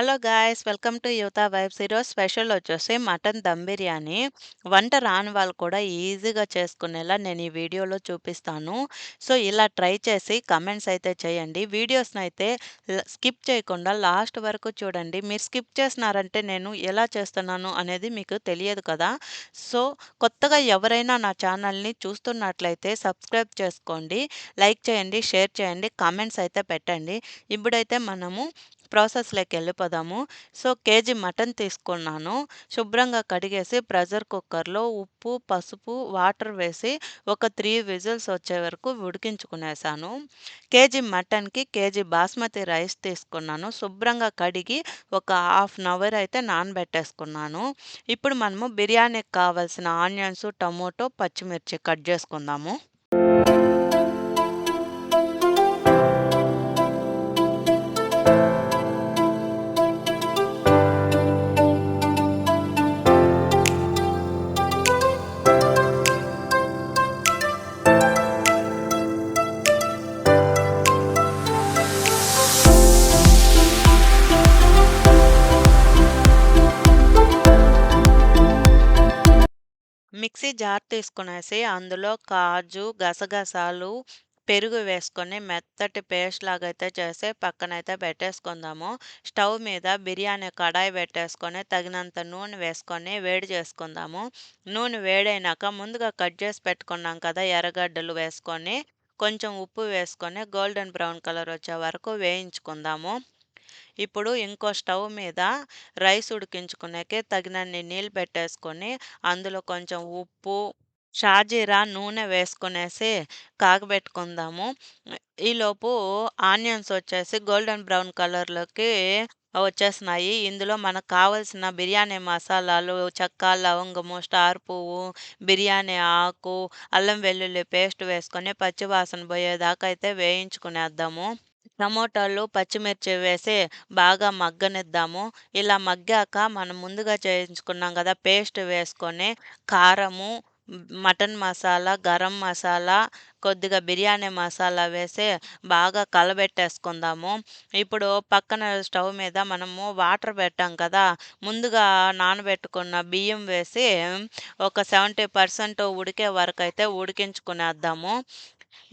Hello guys welcome to Yuvatha vibes. ఈరోజు special వచ్చేసి mutton dum biryani. వంట రాని వాళ్ళు కూడా ఈజీగా చేసుకునేలా నేను ఈ వీడియోలో చూపిస్తాను. సో ఇలా ట్రై చేసి కమెంట్స్ అయితే చేయండి. వీడియోస్ని అయితే స్కిప్ చేయకుండా లాస్ట్ వరకు చూడండి. మీరు స్కిప్ చేసినారంటే నేను ఎలా చేస్తున్నాను అనేది మీకు తెలియదు కదా. సో కొత్తగా ఎవరైనా నా ఛానల్ని చూస్తున్నట్లయితే సబ్స్క్రైబ్ చేసుకోండి. లైక్ చేయండి షేర్ చేయండి కామెంట్స్ అయితే పెట్టండి. ఇప్పుడైతే మనము ప్రాసెస్లోకి వెళ్ళిపోదాము. సో కేజీ మటన్ తీసుకున్నాను. శుభ్రంగా కడిగేసి ప్రెషర్ కుక్కర్లో ఉప్పు పసుపు వాటర్ వేసి ఒక త్రీ విజిల్స్ వచ్చే వరకు ఉడికించుకునేసాను. కేజీ మటన్కి కేజీ బాస్మతి రైస్ తీసుకున్నాను. శుభ్రంగా కడిగి ఒక హాఫ్ అన్ అవర్ అయితే నానబెట్టేసుకున్నాను. ఇప్పుడు మనము బిర్యానీకి కావాల్సిన ఆనియన్స్ టమోటో పచ్చిమిర్చి కట్ చేసుకుందాము. జార్ తీసుకునేసి అందులో కాజు గసగసాలు పెరుగు వేసుకొని మెత్తటి పేస్ట్ లాగా అయితే చేసి పక్కనైతే పెట్టేసుకుందాము. స్టవ్ మీద బిర్యానీ కడాయి పెట్టేసుకొని తగినంత నూనె వేసుకొని వేడి చేసుకుందాము. నూనె వేడైనాక ముందుగా కట్ చేసి పెట్టుకున్నాం కదా ఎర్రగడ్డలు వేసుకొని కొంచెం ఉప్పు వేసుకొని గోల్డెన్ బ్రౌన్ కలర్ వచ్చే వరకు వేయించుకుందాము. ఇప్పుడు ఇంకో స్టవ్ మీద రైస్ ఉడికించుకునేకి తగినన్ని నీళ్ళు పెట్టేసుకొని అందులో కొంచెం ఉప్పు షాజీరా నూనె వేసుకునేసి కాగబెట్టుకుందాము. ఈలోపు ఆనియన్స్ వచ్చేసి గోల్డెన్ బ్రౌన్ కలర్లోకి వచ్చేసినాయి. ఇందులో మనకు కావలసిన బిర్యానీ మసాలాలు చెక్క లవంగము స్టార్ పువ్వు బిర్యానీ ఆకు అల్లం వెల్లుల్లి పేస్ట్ వేసుకొని పచ్చివాసన పోయేదాకా అయితే వేయించుకునేద్దాము. టమోటాలు పచ్చిమిర్చి వేసి బాగా మగ్గనిద్దాము. ఇలా మగ్గాక మనం ముందుగా చేయించుకున్నాం కదా పేస్ట్ వేసుకొని కారము మటన్ మసాలా గరం మసాలా కొద్దిగా బిర్యానీ మసాలా వేసి బాగా కలబెట్టేసుకుందాము. ఇప్పుడు పక్కన స్టవ్ మీద మనము వాటర్ పెట్టాం కదా ముందుగా నానబెట్టుకున్న బియ్యం వేసి ఒక సెవెంటీ పర్సెంట్ ఉడికే వరకు అయితే ఉడికించుకునేద్దాము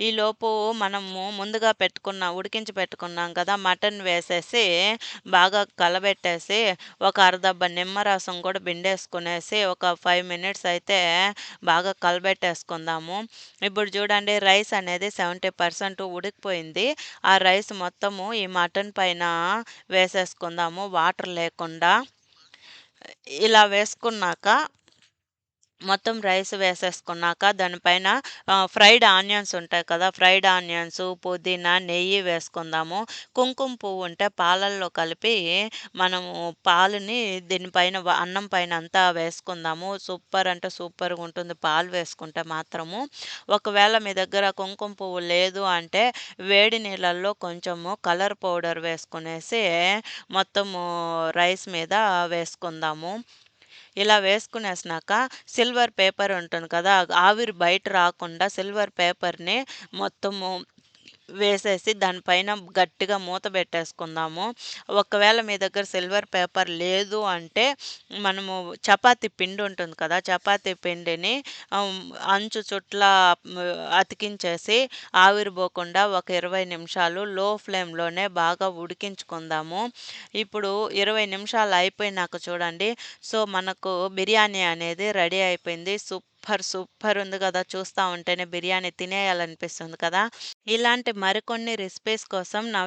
ఈలోపు మనము ముందుగా పెట్టుకున్న ఉడికించి పెట్టుకున్నాం కదా మటన్ వేసేసి బాగా కలబెట్టేసి ఒక అర్ధబ్బ నిమ్మరసం కూడా బిండేసుకునేసి ఒక ఫైవ్ మినిట్స్ అయితే బాగా కలబెట్టేసుకుందాము. ఇప్పుడు చూడండి రైస్ అనేది సెవెంటీ పర్సెంట్ ఉడికిపోయింది. ఆ రైస్ మొత్తము ఈ మటన్ పైన వేసేసుకుందాము వాటర్ లేకుండా. ఇలా వేసుకున్నాక మొత్తం రైస్ వేసేసుకున్నాక దానిపైన ఫ్రైడ్ ఆనియన్స్ ఉంటాయి కదా ఫ్రైడ్ ఆనియన్స్ పుదీనా నెయ్యి వేసుకుందాము. కుంకుమ పువ్వు ఉంటే పాలల్లో కలిపి మనము పాలుని దీనిపైన అన్నం పైన అంతా వేసుకుందాము. సూపర్ అంటే సూపర్గా ఉంటుంది పాలు వేసుకుంటే మాత్రము. ఒకవేళ మీ దగ్గర కుంకుమ పువ్వు లేదు అంటే వేడి నీళ్ళల్లో కొంచెము కలర్ పౌడర్ వేసుకునేసి మొత్తము రైస్ మీద వేసుకుందాము. ఇలా వేసుకునేసినాక సిల్వర్ పేపర్ ఉంటుంది కదా ఆవిరి బయట రాకుండా సిల్వర్ పేపర్ని మొత్తము వేసేసి దానిపైన గట్టిగా మూత పెట్టేసుకుందాము. ఒకవేళ మీ దగ్గర సిల్వర్ పేపర్ లేదు అంటే మనము చపాతీ పిండి ఉంటుంది కదా చపాతీ పిండిని అంచు చుట్ల అతికించేసి ఆవిరిపోకుండా ఒక ఇరవై నిమిషాలు లో ఫ్లేమ్లోనే బాగా ఉడికించుకుందాము. ఇప్పుడు ఇరవై నిమిషాలు అయిపోయినాక చూడండి. సో మనకు బిర్యానీ అనేది రెడీ అయిపోయింది. సూప్ సూపర్ సూపర్ ఉంది కదా చూస్తూ ఉంటేనే బిర్యానీ తినేయాలనిపిస్తుంది కదా. ఇలాంటి మరికొన్ని రెసిపీస్ కోసం నా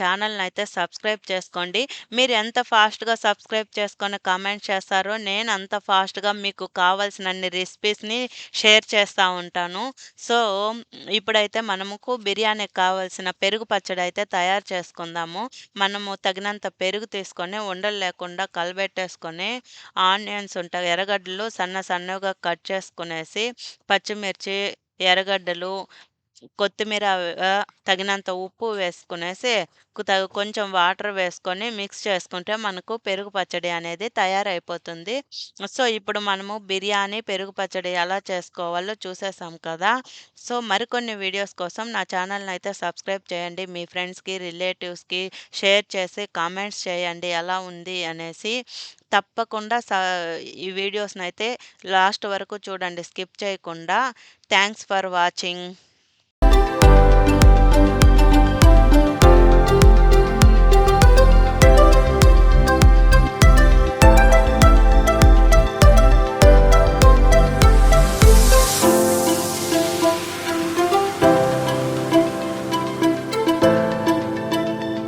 ఛానల్ని అయితే సబ్స్క్రైబ్ చేసుకోండి. మీరు ఎంత ఫాస్ట్గా సబ్స్క్రైబ్ చేసుకొని కామెంట్ చేస్తారో నేను అంత ఫాస్ట్గా మీకు కావాల్సినన్ని రెసిపీస్ని షేర్ చేస్తూ ఉంటాను. సో ఇప్పుడైతే మనముకు బిర్యానీకి కావాల్సిన పెరుగు పచ్చడి అయితే తయారు చేసుకుందాము. మనము తగినంత పెరుగు తీసుకొని ఉండలు లేకుండా కలబెట్టేసుకొని ఆనియన్స్ ఉంటాయి ఎర్రగడ్డలు సన్న సన్నగా కట్ చేసుకొని వేసుకునేసి పచ్చిమిర్చి ఎర్రగడ్డలు కొత్తిమీర తగినంత ఉప్పు వేసుకునేసి కు కొంచెం వాటర్ వేసుకొని మిక్స్ చేసుకుంటే మనకు పెరుగు పచ్చడి అనేది తయారైపోతుంది. సో, ఇప్పుడు మనము బిర్యానీ, పెరుగు పచ్చడి ఎలా చేసుకోవాలో చూసేసాం కదా! సో, మరికొన్ని వీడియోస్ కోసం నా ఛానల్ని అయితే సబ్స్క్రైబ్ చేయండి. మీ ఫ్రెండ్స్‌కి, రిలేటివ్స్‌కి షేర్ చేసి కామెంట్స్ చేయండి ఎలా ఉంది అనేసి. తప్పకుండా స ఈ వీడియోస్‌నయితే లాస్ట్ వరకు చూడండి స్కిప్ చేయకుండా. Thanks for watching.